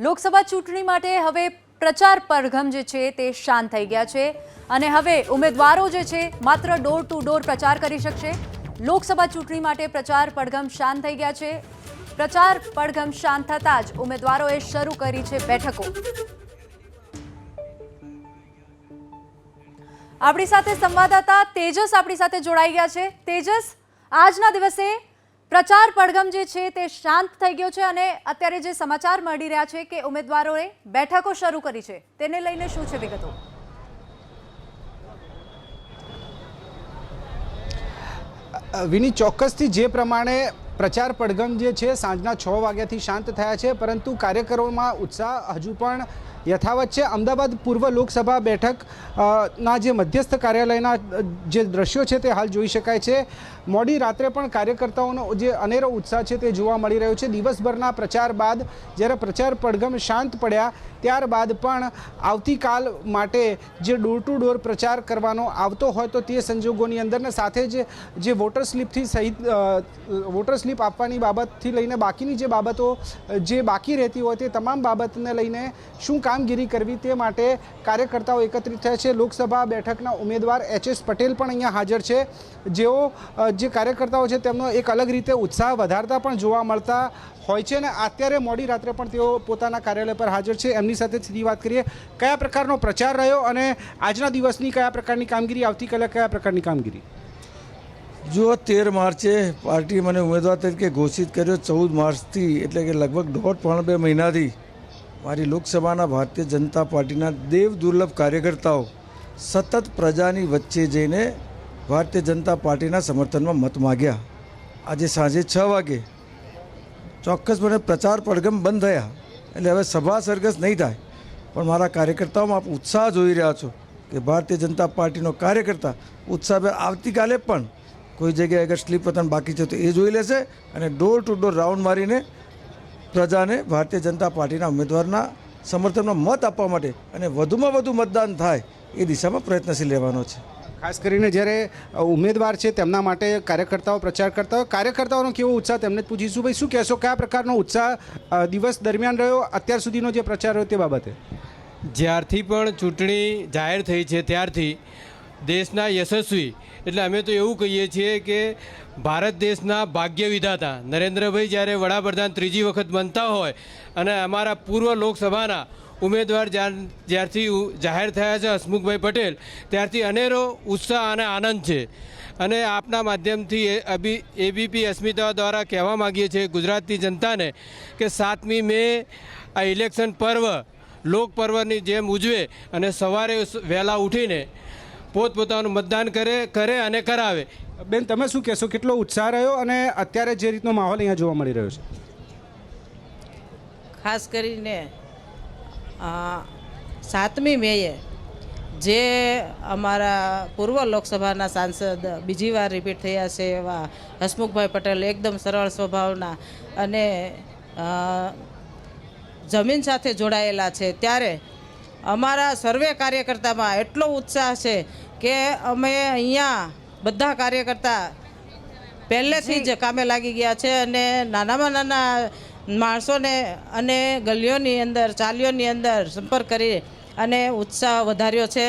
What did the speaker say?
લોકસભા ચૂંટણી માટે હવે પ્રચાર પડઘમ જે છે તે શાંત થઈ ગયા છે અને હવે ઉમેદવારો જે છે માત્ર ડોર ટુ ડોર પ્રચાર કરી શકશે. લોકસભા ચૂંટણી માટે પ્રચાર પડઘમ શાંત થઈ ગયા છે. પ્રચાર પડઘમ શાંત થતાં જ ઉમેદવારોએ શરૂ કરી છે બેઠકો. આપણી સાથે સંવાદદાતા તેજસ આપણી સાથે જોડાઈ ગયા છે. તેજસ, આજના દિવસે પ્રચાર પડગમ જે છે તે શાંત થઈ ગયો છે અને અત્યારે જે સમાચાર મળી રહ્યા છે કે ઉમેદવારોએ બેઠકો શરૂ કરી છે, તેને લઈને શું છે વિગતો? વિની, ચોક્કસથી જે પ્રમાણે પ્રચાર પડગમ જે છે, સાંજના છ વાગ્યાથી શાંત થયા છે, પરંતુ કાર્યકરોમાં ઉત્સાહ હજુ પણ યથાવત છે. અમદાવાદ પૂર્વ લોકસભા બેઠક ના જે મધ્યસ્થ કાર્યાલયના જે દ્રશ્યો છે તે હાલ જોઈ શકાય છે. મોડી રાત્રે પણ કાર્યકર્તાઓનો જે અનેરો ઉત્સાહ છે તે જોવા મળી રહ્યો છે. દિવસભરના પ્રચાર બાદ, જ્યારે પ્રચાર પડઘમ શાંત પડ્યા, ત્યારબાદ પણ આવતીકાલ માટે જે ડોર ટુ ડોર પ્રચાર કરવાનો આવતો હોય તો તે સંજોગોની અંદર ને સાથે જ જે વોટર સ્લીપથી સહિત વોટર સ્લીપ આપવાની બાબતથી લઈને બાકીની જે બાબતો જે બાકી રહેતી હોય તે તમામ બાબતને લઈને શું કામગીરી કરવી તે માટે કાર્યકર્તાઓ એકત્રિત થયા છે. લોકસભા બેઠકના ઉમેદવાર એચ એસ પટેલ પણ અહીંયા હાજર છે. જેઓ જે કાર્યકર્તાઓ છે તેમનો એક અલગ રીતે ઉત્સાહ વધારતા પણ જોવા મળતા હોય છે ને અત્યારે મોડી રાત્રે પણ તેઓ પોતાના કાર્યાલય પર હાજર છે. એમની સાથે સીધી વાત કરીએ, કયા પ્રકારનો પ્રચાર રહ્યો અને આજના દિવસની કયા પ્રકારની કામગીરી, આવતીકાલે કયા પ્રકારની કામગીરી? જો તેર માર્ચે પાર્ટીએ મને ઉમેદવાર તરીકે ઘોષિત કર્યો, ચૌદ માર્ચથી એટલે કે લગભગ દોઢ, પોણા બે મહિનાથી મારી લોકસભાના ભારતીય જનતા પાર્ટીના દેવ દુર્લભ કાર્યકર્તાઓ સતત પ્રજાની વચ્ચે જઈને ભારતીય જનતા પાર્ટીના સમર્થનમાં મત માગ્યા. આજે સાંજે છ વાગે ચોક્કસપણે પ્રચાર પડગમ બંધ થયા. એટલે હવે સભા સરઘસ નહીં થાય. પણ મારા કાર્યકર્તાઓમાં આપ ઉત્સાહ જોઈ રહ્યા છો કે ભારતીય જનતા પાર્ટીનો કાર્યકર્તા ઉત્સાહભેર આવતીકાલે પણ કોઈ જગ્યાએ અગર સ્લીપ વતન બાકી છે તો એ જોઈ લેશે અને ડોર ટુ ડોર રાઉન્ડ મારીને પ્રજાને ભારતીય જનતા પાર્ટીના ઉમેદવારના સમર્થનમાં મત આપવા માટે અને વધુમાં વધુ મતદાન થાય એ દિશામાં પ્રયત્નશીલ રહેવાનો છે. ખાસ કરીને જ્યારે ઉમેદવાર છે તેમના માટે કાર્યકર્તાઓ પ્રચાર કરતા હોય કાર્યકર્તાઓનો કેવો ઉત્સાહ તેમને જ પૂછીશું. ભાઈ શું કહેશો કયા પ્રકારનો ઉત્સાહ દિવસ દરમિયાન રહ્યો? અત્યાર સુધીનો જે પ્રચાર રહ્યો તે બાબતે. જ્યારથી પણ ચૂંટણી જાહેર થઈ છે ત્યારથી દેશના યશસ્વી એટલે અમે તો એવું કહીએ છીએ કે ભારત દેશના ભાગ્ય વિધાતા નરેન્દ્રભાઈ જ્યારે વડાપ્રધાન ત્રીજી વખત બનતા હોય અને અમારા પૂર્વ લોકસભાના ઉમેદવાર જ્યાર જ્યારથી જાહેર થયા છે હસમુખભાઈ પટેલ, ત્યારથી અનેરો ઉત્સાહ અને આનંદ છે. અને આપના માધ્યમથી અભી એબીપી અસ્મિતા દ્વારા કહેવા માગીએ છીએ ગુજરાતની જનતાને કે સાતમી મે આ ઇલેક્શન પર્વ, લોકપર્વની જેમ ઉજવે અને સવારે વહેલા ઉઠીને પોતપોતાનું મતદાન કરે કરે અને કરાવે. બેન તમે શું કહેશો? કેટલો ઉત્સાહ રહ્યો અને અત્યારે જે રીતનો માહોલ અહીંયા જોવા મળી રહ્યો છે? ખાસ કરીને સાતમી મેએ જે અમારા પૂર્વ લોકસભાના સાંસદ બીજી વાર રિપીટ થયા છે એવા હસમુખભાઈ પટેલ એકદમ સરળ સ્વભાવના અને જમીન સાથે જોડાયેલા છે. ત્યારે અમારા સર્વે કાર્યકર્તામાં એટલો ઉત્સાહ છે કે અમે અહીંયા બધા કાર્યકર્તા પહેલેથી જ કામે લાગી ગયા છે અને નાનામાં નાના માણસોને અને ગલીઓની અંદર, ચાલીઓની અંદર સંપર્ક કરી અને ઉત્સાહ વધાર્યો છે.